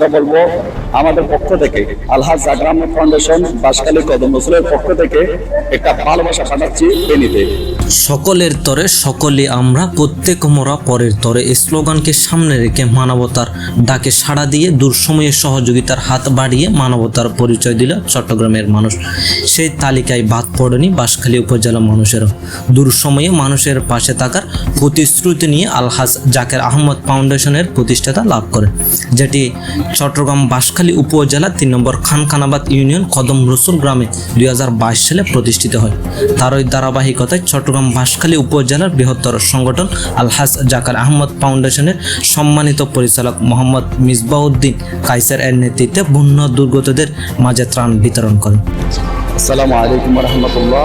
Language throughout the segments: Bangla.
বলব, আমাদের পক্ষ থেকে আলহাজ জাগরাম ফাউন্ডেশন বাসকালী কদম রসুলের পক্ষ থেকে একটা ভালোবাসা পাঠাচ্ছি বেনিতে সকলের তরে সকলে আমরা, প্রত্যেক মোরা পরের তরে স্লোগানকে সামনে রেখে মানবতার ডাকে সাড়া দিয়ে দুঃসময়ে সহযোগিতার হাত বাড়িয়ে মানবতার পরিচয় দিল চট্টগ্রামের মানুষ। সেই তালিকায় বাদ পড়েনি বাঁশখালী উপজেলা মানুষেরও দুঃসময়ে মানুষের পাশে থাকার প্রতিশ্রুতি নিয়ে আলহাজ জাকের আহমদ ফাউন্ডেশনের প্রতিষ্ঠাতা লাভ করে। যেটি চট্টগ্রাম বাঁশখালী উপজেলা তিন নম্বর খানখানাবাদ ইউনিয়ন কদম রসুল গ্রামে দুই হাজার বাইশ সালে প্রতিষ্ঠিত হয়। তার ওই ধারাবাহিকতায় চট্টগ্রাম বাঁশখালী উপজেলার বৃহত্তর সংগঠন আলহাজ জাকার আহমদ ফাউন্ডেশনের সম্মানিত পরিচালক মোহাম্মদ মিসবাউদ্দিন কাইসার এর নেতৃত্বে বন্য দুর্গতদের মাঝে ত্রাণ বিতরণ করেন। আসসালামু আলাইকুম রহমতুল্লাহ।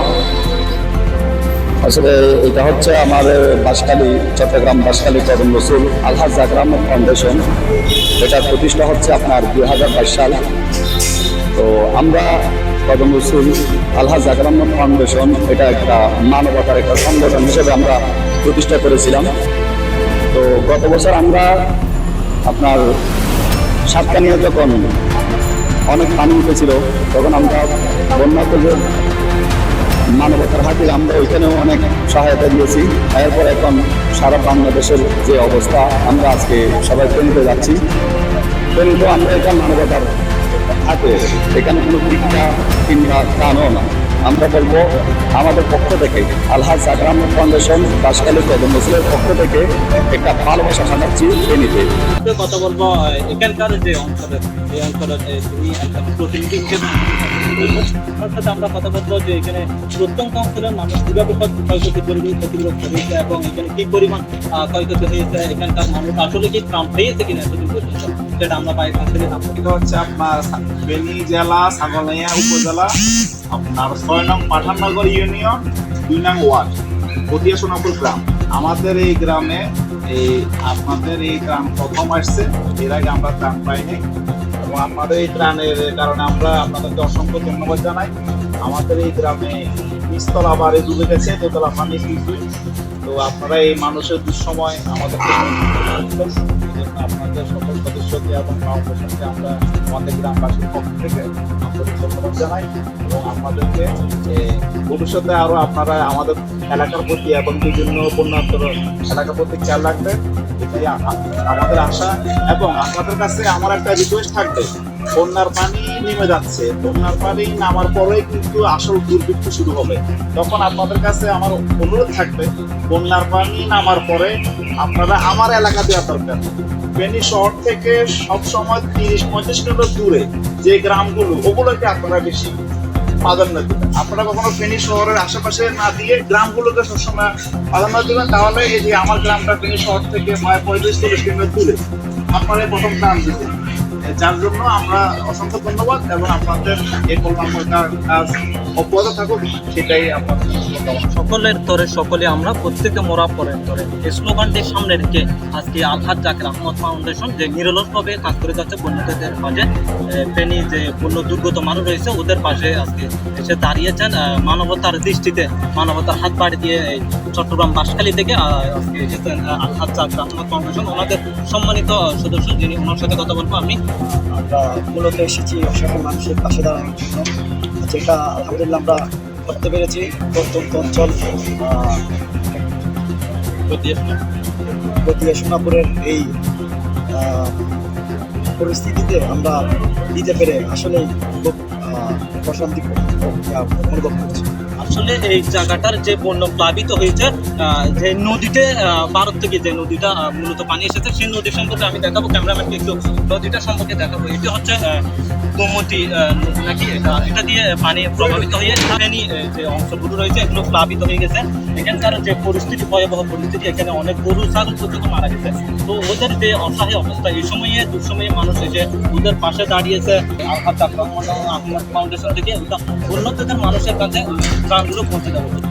আসলে এটা হচ্ছে আমার বাসকালী চট্টগ্রাম বাসকালী কদম রসুল আলহাজ জাগরাম ফাউন্ডেশন। এটা প্রতিষ্ঠা হচ্ছে আপনার দুই হাজার বাইশ সাল। তো আমরা কদম রসুল আলহাজ জাগরাম ফাউন্ডেশন, এটা একটা মানবতার একটা সংগঠন হিসেবে আমরা প্রতিষ্ঠা করেছিলাম। তো গত বছর আমরা আপনার সাতকানিয়া যখন অনেক পানি উঠেছিল তখন আমরা বন্যা মানবতার হাতে আমরা ওইখানেও অনেক সহায়তা দিয়েছি। এরপর এখন সারা বাংলাদেশের যে অবস্থা, আমরা আজকে সবাই ট্রেনিতে যাচ্ছি। ফেরিতে আমরা এটা মানবতার হাতে, এখানে কোনো ভিক্ষা কিংবা কানও না। আমরা বলব আমাদের পক্ষ থেকে আলহাজ জাগরাম ফাউন্ডেশন, বাসকালী কদম রসুলের পক্ষ থেকে একটা ভালোবাসা জানাচ্ছি ফেনীতে তো কথা বলব এখানকার যে অঞ্চলের এই অঞ্চলের তুমি প্রতিনিধি হিসেবে আমরা কথা বলব যে এখানে প্রত্যন্ত অঞ্চলের মানুষ কীভাবে ক্ষয়ক্ষতি পরিবেশ ক্ষতিগ্রস্ত হয়েছে এবং এখানে কি পরিমাণ ক্ষয়ক্ষতি হয়েছে, এখানকার মানুষ আসলে কি ত্রাণ পেয়েছে কিনা এতদিন পর্যন্ত। সেটা আমরা থেকে এটা হচ্ছে আপনার ফেনী জেলা ছাগলাইয়া উপজেলা, আপনার ছয় নং পাঠাননগর ইউনিয়ন, দুই নং ওয়ার্ড পটিয়া সোনাপুর গ্রাম। আমাদের এই গ্রামে এই আপনাদের এই গ্রাম প্রথম আসছে, এর আগে আমরা ত্রাণ পাইনি। এবং আমাদের এই ত্রাণের কারণে আমরা আপনাদেরকে অসংখ্য ধন্যবাদ জানাই। আমাদের এই গ্রামে নিচতলা আবার ডুবে গেছে, দোতলা পানি তো আপনারা এই মানুষের দুঃসময় আমাদেরকে এই জন্য আপনাদের সকল সদস্যকে এবং আমরা গ্রামবাসীর পক্ষ থেকে ধন্যবাদ জানাই এবং আপনাদেরকে ভবিষ্যতে আরও আপনারা আমাদের এলাকার প্রতি এবং বিভিন্ন বন্যাত্মর এলাকার প্রতি খেয়াল রাখবেন। এটাই আমাদের আশা এবং আপনাদের কাছে আমার একটা রিকোয়েস্ট থাকবে। বন্যার পানি নেমে যাচ্ছে। বন্যার পানি নামার পরেই কিন্তু আসল দুর্ভিক্ষ শুরু হবে। তখন আপনাদের কাছে আমার অনুরোধ থাকবে, বন্যার পানি নামার পরে আপনারা আমার এলাকা দেওয়া দরকার। ফেনী শহর থেকে সবসময় তিরিশ, পঁয়ত্রিশ কিলোমিটার দূরে যে গ্রামগুলো, ওগুলোকে আপনারা বেশি প্রাধান্য দেবেন। আপনারা কখনো ফেনী শহরের আশেপাশে না দিয়ে গ্রামগুলোকে সবসময় প্রাধান্য দেবেন? তাহলে এই যে আমার গ্রামটা ফেনী শহর থেকে পঁয়ত্রিশ, চল্লিশ কিলোমিটার দূরে, আপনারা প্রথম গ্রাম দিবেন। যার জন্য আমরা অসংখ্য ধন্যবাদ এবং আপনাদের এই কল্যাণকর কাজ অব্যাহত থাকুক সেটাই আপনাদের সকলের তরে সকলে আমরা প্রত্যেকে মোরা পরের তরে। এই স্লোগানটি সামনে রেখে আজকে আলহাজ জাকির আহমদ ফাউন্ডেশন যে নিরলসভাবে কাজ করে যাচ্ছে বন্যদের মাঝে ফেনী যে বন্য দুর্গত মানুষ রয়েছে ওদের পাশে আজকে এসে দাঁড়িয়েছেন মানবতার দৃষ্টিতে মানবতার হাত বাড়ি দিয়ে চট্টগ্রাম বাসখালী থেকে আজকে এসেছেন আহ, আলহাজ জাকির আহমদ ফাউন্ডেশন। ওনাদের সম্মানিত সদস্য যিনি ওনার সাথে কথা বলব আমি আমরা মূলত এসেছি অসহায় মানুষের পাশে দাঁড়ানোর জন্য। যেটা আলহামদুলিল্লাহ আমরা করতে পেরেছি, প্রত্যন্ত অঞ্চল গতিয়া সোনাপুরের এই পরিস্থিতিতে আমরা দিতে পেরে আসলেই খুব প্রশান্তি অনুভব করছি। আসলে এই জায়গাটার যে বন্য প্লাবিত হয়েছে যে নদীতে ভারত থেকে যে নদীটা মূলত পানি এসেছে সেই নদী সম্পর্কে আমি দেখাবো ক্যামেরাম্যানকে একটু নদীটা সম্পর্কে দেখাবো। এটি হচ্ছে গোমতী নাকি? এটা এটা দিয়ে পানি প্রভাবিত হয়ে আহ, যে অংশগুলো রয়েছে এগুলো প্লাবিত হয়ে গেছে। এখানকার যে পরিস্থিতি ভয়াবহ পরিস্থিতি এখানে অনেক গরু ছাগল পর্যন্ত মারা গেছে। তো ওদের যে অসহায় অবস্থা এই সময়ে দুঃসময়ে মানুষ এসে ওদের পাশে দাঁড়িয়েছে আহমদ ফাউন্ডেশন থেকে ওটা উন্নতদের মানুষের কাছে ত্রাণগুলো পৌঁছে দেবো